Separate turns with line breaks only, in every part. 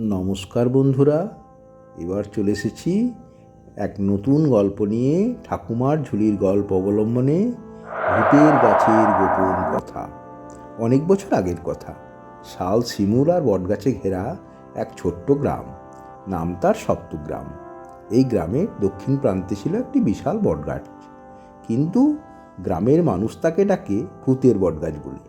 নমস্কার বন্ধুরা, এবার চলে এসেছি এক নতুন গল্প নিয়ে ঠাকুমার ঝুলির গল্প অবলম্বনে ভূতের গাছের গোপন কথা। অনেক বছর আগের কথা, শাল, শিমুল আর বটগাছে ঘেরা এক ছোট্ট গ্রাম। নাম তার সপ্তগ্রাম। এই গ্রামের দক্ষিণ প্রান্তে ছিল একটি বিশাল বটগাছ। কিন্তু গ্রামের মানুষ তাকে ডাকে ভূতের বটগাছ বলে।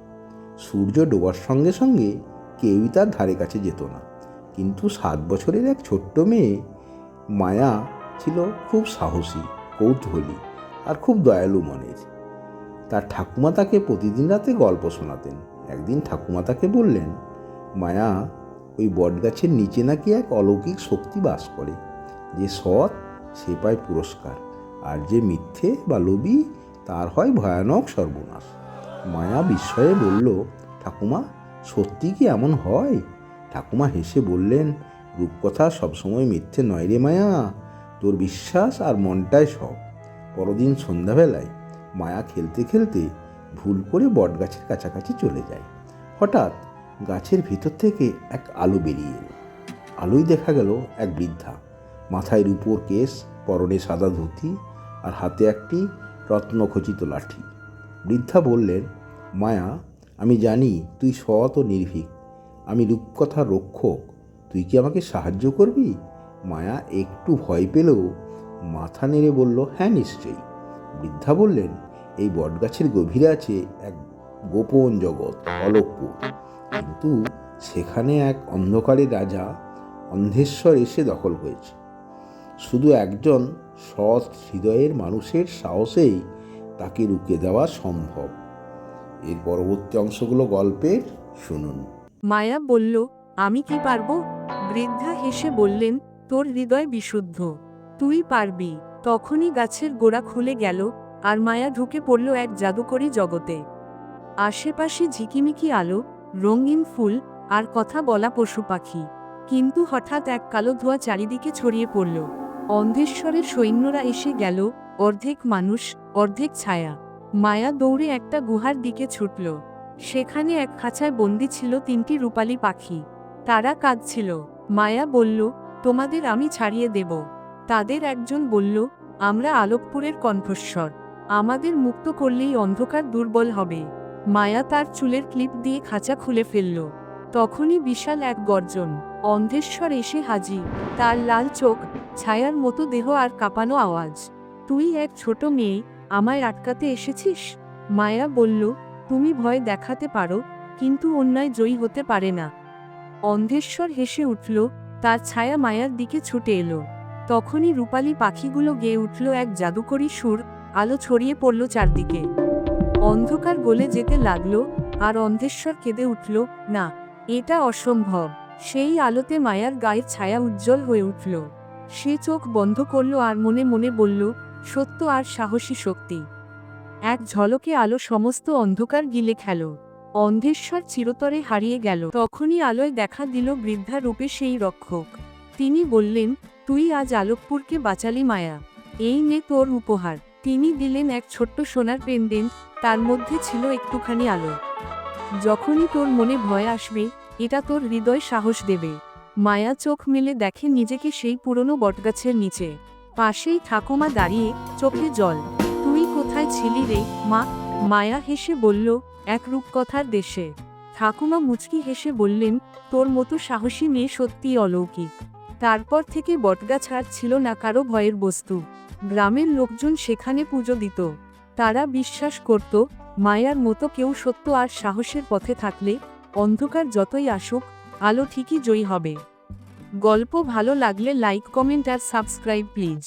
সূর্য ডোবার সঙ্গে সঙ্গে কেউই তার ধারে কাছে যেত না। কিন্তু সাত বছরের এক ছোট্ট মেয়ে, মায়া ছিল খুব সাহসী, কৌতূহলী আর খুব দয়ালু মনের। তার ঠাকুমা তাকে প্রতিদিন রাতে গল্প শোনাতেন। একদিন ঠাকুমা তাকে বললেন, মায়া, ওই বটগাছের নিচে নাকি এক অলৌকিক শক্তি বাস করে। যে সৎ, সে পায় পুরস্কার, আর যে মিথ্যে বা লোভী, তার হয় ভয়ানক সর্বনাশ। মায়া বিস্ময়ে বলল, ঠাকুমা, সত্যি কি এমন হয়? ঠাকুমা হেসে বললেন, রূপকথা সবসময় মিথ্যে নয় রে মায়া। তোর বিশ্বাস আর মনটাই সব। পরদিন সন্ধ্যাবেলায় মায়া খেলতে খেলতে ভুল করে বটগাছের কাছাকাছি চলে যায়। হঠাৎ গাছের ভিতর থেকে এক আলো বেরিয়ে এলো। আলোয় দেখা গেল এক বৃদ্ধা। মাথায় রূপোর কেশ, পরনে সাদা ধুতি আর হাতে একটি রত্নখচিত লাঠি। বৃদ্ধা বললেন, মায়া, আমি জানি তুই সৎ ও নির্ভীক। আমি রূপকথার রক্ষক, তুই কি আমাকে সাহায্য করবি? মায়া একটু ভয় পেলেও মাথা নেড়ে বলল হ্যাঁ নিশ্চয়ই। বৃদ্ধা বললেন, এই বটগাছের গভীরে আছে এক গোপন জগৎ অলকপুর কিন্তু সেখানে এক অন্ধকারে রাজা অন্ধেশ্বর এসে দখল হয়েছে শুধু একজন সৎ হৃদয়ের মানুষের সাহসেই তাকে রুখে দেওয়া সম্ভব। এর পরবর্তী অংশগুলো গল্পের, শুনুন।
মায়া বলল, আমি কি পারব? বৃদ্ধা হেসে বললেন, তোর হৃদয় বিশুদ্ধ। তুই পারবি। তখনই গাছের গোড়া খুলে গেল, আর মায়া ঢুকে পড়ল এক জাদুকরী জগতে। আশেপাশে ঝিকিমিকি আলো, রঙিন ফুল, আর কথা বলা পশু পাখি। কিন্তু হঠাৎ এক কালো ধোঁয়া চারিদিকে ছড়িয়ে পড়ল। অন্ধেশ্বরের সৈন্যরা এসে গেল, অর্ধেক মানুষ, অর্ধেক ছায়া। মায়া দৌড়ে একটা গুহার দিকে ছুটল। সেখানে এক খাঁচায় বন্দি ছিল তিনটি রূপালী পাখি। তারা কাঁদছিল। মায়া বলল, তোমাদের আমি ছাড়িয়ে দেব। তাদের একজন বলল, আমরা আলোকপুরের কণ্ঠস্বর। আমাদের মুক্ত করলেই অন্ধকার দুর্বল হবে। মায়া তার চুলের ক্লিপ দিয়ে খাঁচা খুলে ফেলল। তখনই বিশাল এক গর্জন। অন্ধেশ্বর এসে হাজির। তার লাল চোখ, ছায়ার মতো দেহ আর কাঁপানো আওয়াজ। তুই এক ছোট মেয়ে, আমায় আটকাতে এসেছিস? মায়া বলল তুমি ভয় দেখাতে পারো, কিন্তু অন্যায় জয়ী হতে পারে না। অন্ধেশ্বর হেসে উঠল, তার ছায়া মায়ার দিকে ছুটে এলো। তখনই রূপালী পাখিগুলো গেয়ে উঠল এক জাদুকরী সুর, আলো ছড়িয়ে পড়ল চারদিকে। অন্ধকার গলে যেতে লাগল, আর অন্ধেশ্বর কেঁদে উঠল, না, এটা অসম্ভব। সেই আলোতে মায়ার গায়ের ছায়া উজ্জ্বল হয়ে উঠল। সে চোখ বন্ধ করল আর মনে মনে বলল, সত্য আর সাহসী শক্তি। এক ঝলকে আলো সমস্ত অন্ধকার গিলে খেল। অন্ধেশ্বর চিরতরে হারিয়ে গেল। তখনই আলোয় দেখা দিল বৃদ্ধা রূপে সেই রক্ষক। তিনি বললেন, তুই আজ আলোকপুরকে বাঁচালি মায়া। এই নে তোর উপহার। তিনি দিলেন এক ছোট্ট সোনার পেন্ডেন্ট, তার মধ্যে ছিল একটুখানি আলো। যখনই তোর মনে ভয় আসবে, এটা তোর হৃদয় সাহস দেবে। মায়া চোখ মেলে দেখে নিজেকে সেই পুরনো বটগাছের নিচে। পাশেই ঠাকুমা দাঁড়িয়ে চোখে জল কোথায় ছিলি রে, মা। মায়া হেসে বলল, এক রূপকথার দেশে। ঠাকুমা মুচকি হেসে বললেন, তোর মতো সাহসী মেয়ে সত্যিই অলৌকিক। তারপর থেকে বটগাছ আর ছিল না কারও ভয়ের বস্তু। গ্রামের লোকজন সেখানে পুজো দিত। তারা বিশ্বাস করত, মায়ার মতো কেউ সত্য আর সাহসের পথে থাকলে অন্ধকার যতই আসুক, আলো ঠিকই জয়ী হবে। গল্প ভালো লাগলে লাইক, কমেন্ট আর সাবস্ক্রাইব প্লিজ।